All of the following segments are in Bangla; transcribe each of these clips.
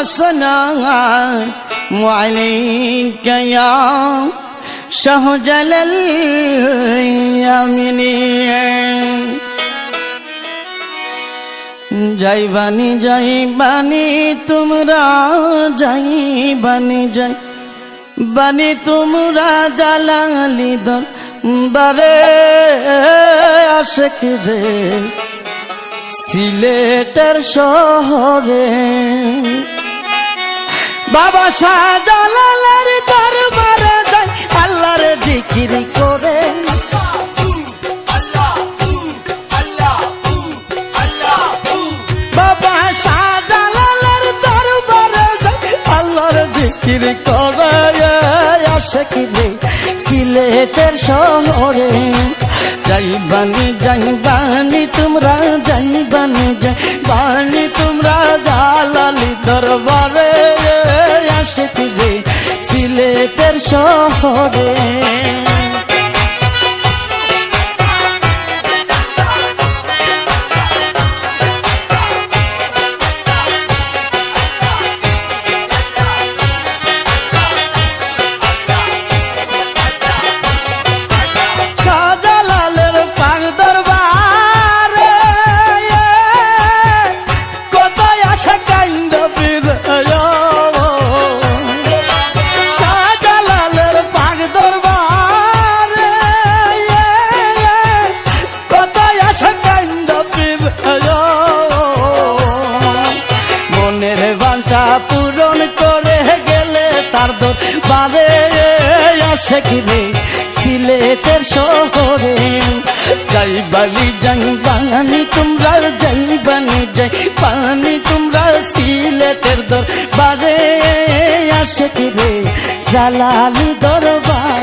والسلام عليك يا شهجل اليمين যাইবানি যাইবানি তোমরা যাইবানি যাই বানি তোমরা জালালি দর বারে আশেক রে সিলেটের শহরে। বাবা শাহজালালের দরবারে যাই আল্লাহর জিকির করে। বাবা শাহজালালের দরবারে যাই আল্লাহর জিকির করে আশেক রে সিলেটের শহরে যাইবানি যাইবানি তোমরা যাইবানি যাইবানি তোমরা জালালি দরবারে আসে তুই সিলেটের শহরে। পূরণ করে গেলে তার আসে কিরে সিলেটের শহরে যাইবানি যাইবানি তোমরা যাইবানি যাই পানি আসে রে জালালি দরবারে।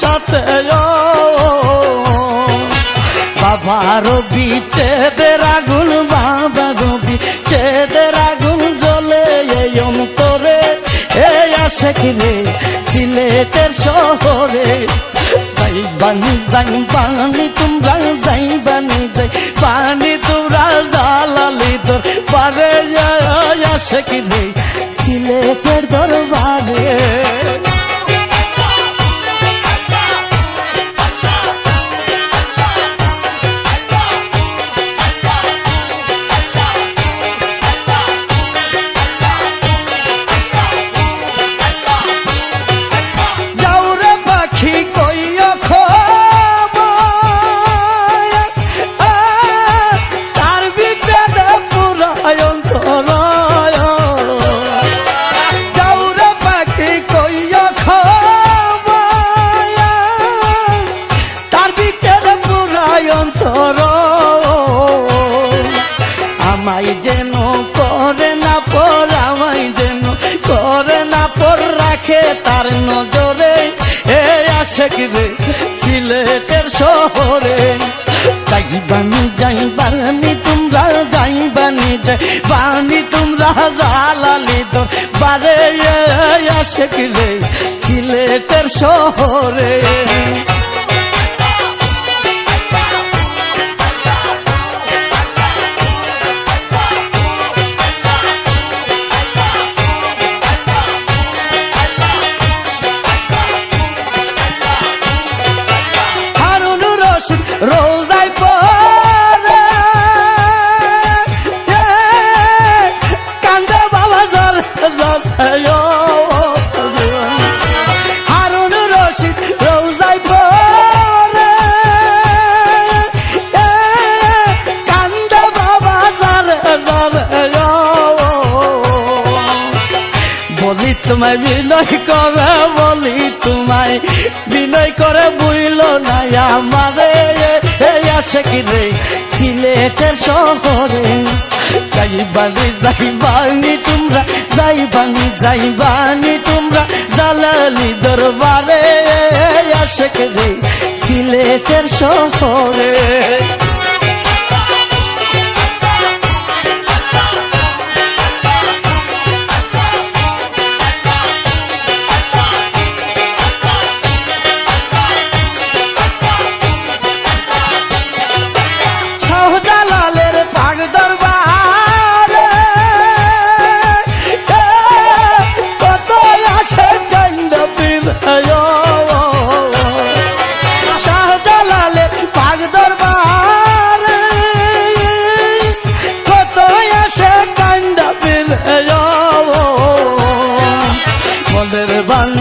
সাথে বাবার বিচ্ছেদের আগুন বাবা গবি চেদের আগুন জ্বলে এই অন্তরে। এই আসে কিরে সিলেটের শহরে। যাইবানি যাইবানি তোমরা যাইবানি যাই পানি তোমরা জালালি তোর পারে। আসে কিরে সিলেটের দরবারে। করে না পর রাখে তার নজরে। এ আশেক রে, সিলেটের শহরে। যাইবানি যাইবানি, তোমরা যাইবানি যাইবানি তোমরা জালালি তোর বারে আশেক রে, সিলেটের শহরে। তোমায় বিনয় করে বলি তোমায়। বিনয় করে বুইল না আমারে। আসে কি রে, সিলেটের শহরে। যাইবানি যাইবানি তোমরা যাইবানি যাইবানি তোমরা জালালি দরবারে। আসে কি রে, সিলেটের শহরে।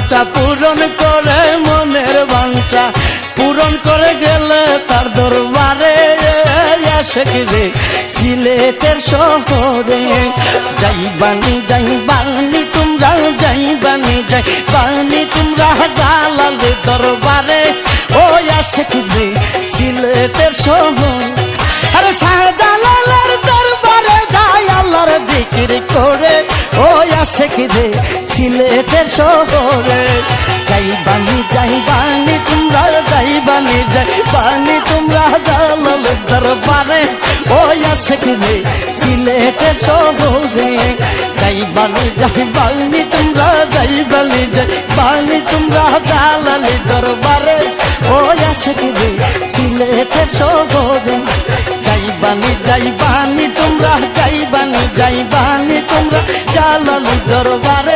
বাঞ্ছা, পূরণ করে মনের বাঞ্ছা। পূরণ করে গেলে তার দরবারে আসে কি রে, সিলেটের শহরে। যাইবানি যাইবানি তোমরা যাইবানি যাইবানি তোমরা জালালে দরবারে। ও আসে কি রে, সিলেটের শহর। আরে শাহজালালের দরবারে যাই আল্লাহর জিকির করে। ও আসে কি রে সিলেটের শহরে যাইবানি যাইবানি তোমরা যাইবানি যাইবানি তোমরা জালাল দরবারে ও আসে কি রে সিলেটের শহরে যাইবানি যাইবানি তোমরা যাইবানি যাইবানি তোমরা জালাল দরবারে ও আসে কি রে সিলেটের শহরে যাইবানি যাইবানি তোমরা যাইবানি যাইবানি তোমরা জালালি দরবারে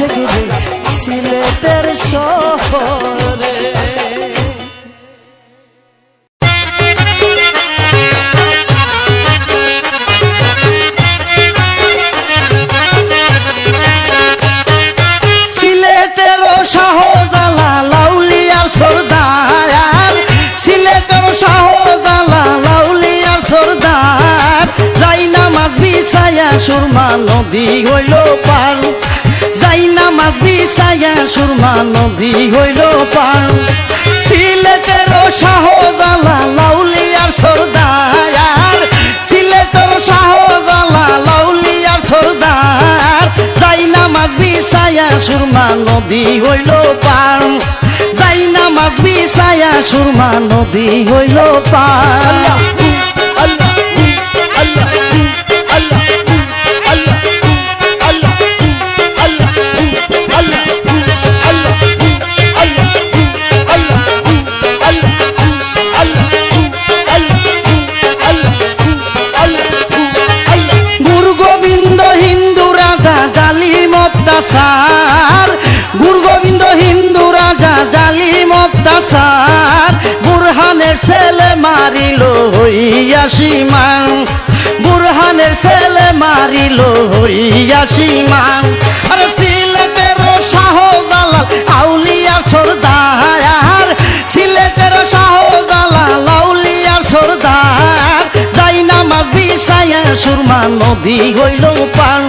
আসে গিরে সিলেটের শহরে সুরমা নদী হইল পার নামাজ বিছায়া সুরমা নদী হইল পার। সিলেটের শাহজালা লাউলিয়ার সর্দার। সিলেটের শাহজালা লাউলিয়ার সর্দার। যাই নামাজ বিছায়া সুরমা নদী হইল পার। যাই নামাজ বিছায়া সুরমা নদী হইল পার। মারিল হইয়া সীমান বুরহানের ছেলে মারিল হইয়া সীমান আরে সিলেটের শাহজালাল, আউলিয়া সর্দার। সিলেটের শাহজালাল, আউলিয়া সর্দার। যাই নামাজ বিছায়া সুরমা নদী হইল পান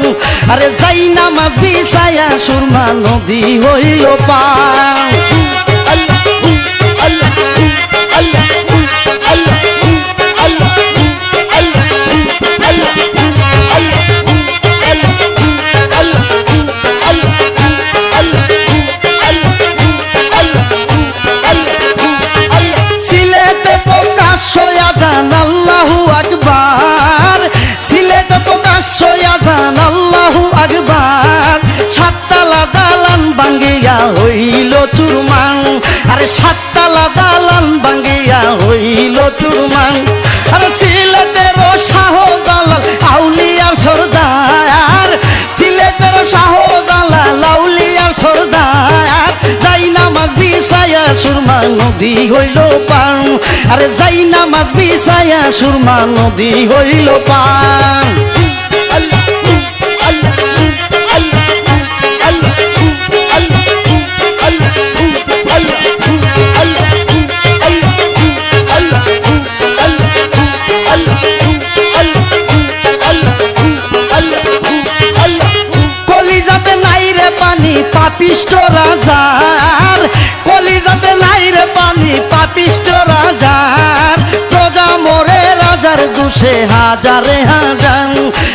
আরে যাই নামাজ বিছায়া সুরমা নদী হইল পান আল্লাহু আকবার। সাততলা দালান ভাঙ্গিয়া হইল চুরমান আরে সাততলা দালান ভাঙ্গিয়া হইল চুরমান আরে সিলেটের শাহজালাল আউলিয়া সর্দার। সিলেটের শাহজালাল আউলিয়া সর্দার। সুরমা নদী হইল পান আরে যাই নামাজ বিছায়া সুরমা নদী হইল পান পাপিষ্ট রাজার, কলিজাতে নাই রে পানি, পাপিষ্ট রাজার। প্রজা মরে রাজার দুশে হাজারে হাজান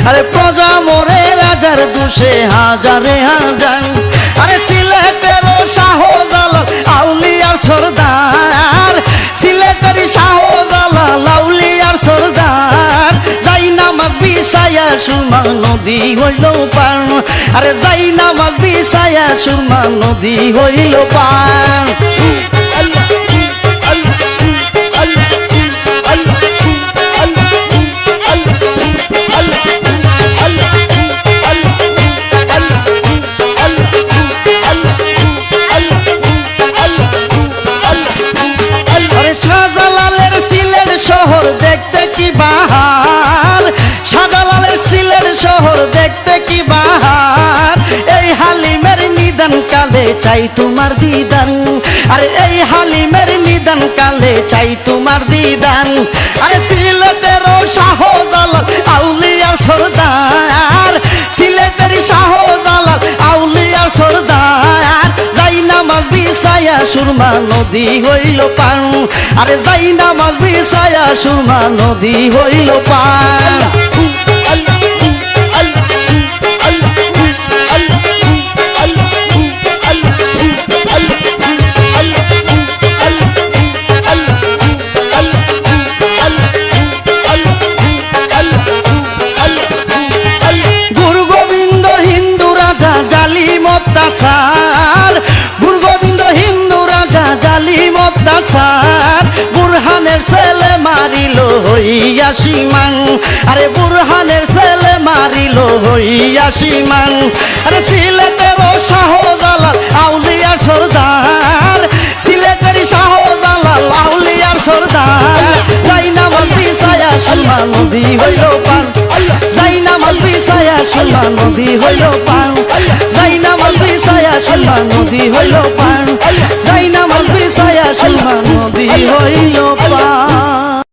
আরে প্রজা মরে রাজার দুশে হাজারে হাজান আরে সিলেটেরও সাহস সুরমা নদী হইল পান আরে যাই নামাজ বিছায়া সুরমা নদী হইল পার চাই তোমার দিদান। আরে এই হালিমের নিদান কালে চাই তোমার দিদান। আরে সিলেটেরও শাহজালাল আউলিয়ার সর্দার। সিলেটের শাহজালাল আউলিয়ার সর্দার। যাই নামাজ বিছায়া সুরমা নদী হইল পার আরে যাই নামাজ বিছায়া সুরমা নদী হইল পার হইয়া সীমাং। আরে বুরহানের ছেলে মারিল হইয়া সীমাং। আরে সিলেটের শাহজালাল, আউলিয়ার সর্দার। সিলেটের শাহজালাল, আউলিয়ার সর্দার। যাই নামাজ বিছায়া সুরমা নদী হইল পার যাই নামাজ বিছায়া সুরমা নদী হইল পার যাই নামাজ বিছায়া সুরমা নদী হইল পার যাই নামাজ বিছায়া সুরমা নদী হইল পার